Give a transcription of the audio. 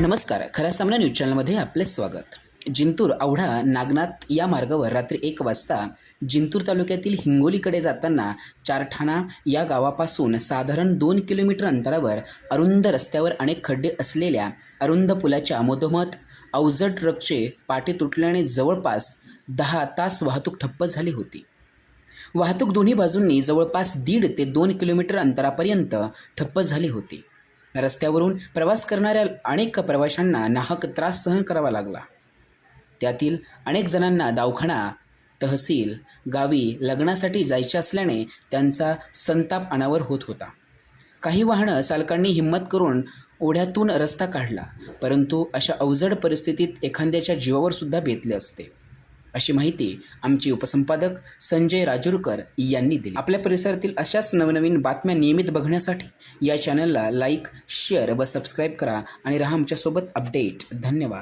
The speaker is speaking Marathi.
नमस्कार. खरा सामना न्यूज चॅनलमध्ये आपले स्वागत. जिंतूर औढा नागनाथ या मार्गावर रात्री एक वाजता जिंतूर तालुक्यातील हिंगोलीकडे जाताना चारठाणा या गावापासून साधारण दोन किलोमीटर अंतरावर अरुंद रस्त्यावर अनेक खड्डे असलेल्या अरुंद पुलाच्या मधोमध अवजड ट्रकचे पाटे तुटल्याने जवळपास दहा तास वाहतूक ठप्प झाली होती. वाहतूक दोन्ही बाजूंनी जवळपास दीड ते दोन किलोमीटर अंतरापर्यंत ठप्प झाली होती. रस्त्यावरून प्रवास करणाऱ्या अनेक प्रवाशांना नाहक त्रास सहन करावा लागला. त्यातील अनेक जणांना दवाखाना तहसील गावी लग्नासाठी जायचे असल्याने त्यांचा संताप अनावर होत होता. काही वाहनं चालकांनी हिंमत करून ओढ्यातून रस्ता काढला परंतु अशा अवजड परिस्थितीत एखाद्याच्या जीवावर सुद्धा बेतले असते. अशी माहिती आमचे उपसंपादक संजय राजूरकर यांनी दिली. आपल्या परिसरातील अशाच नवनवीन बातम्या नियमित बघण्यासाठी या चॅनलला लाईक शेअर व सबस्क्राईब करा आणि राहा आमच्यासोबत अपडेट धन्यवाद.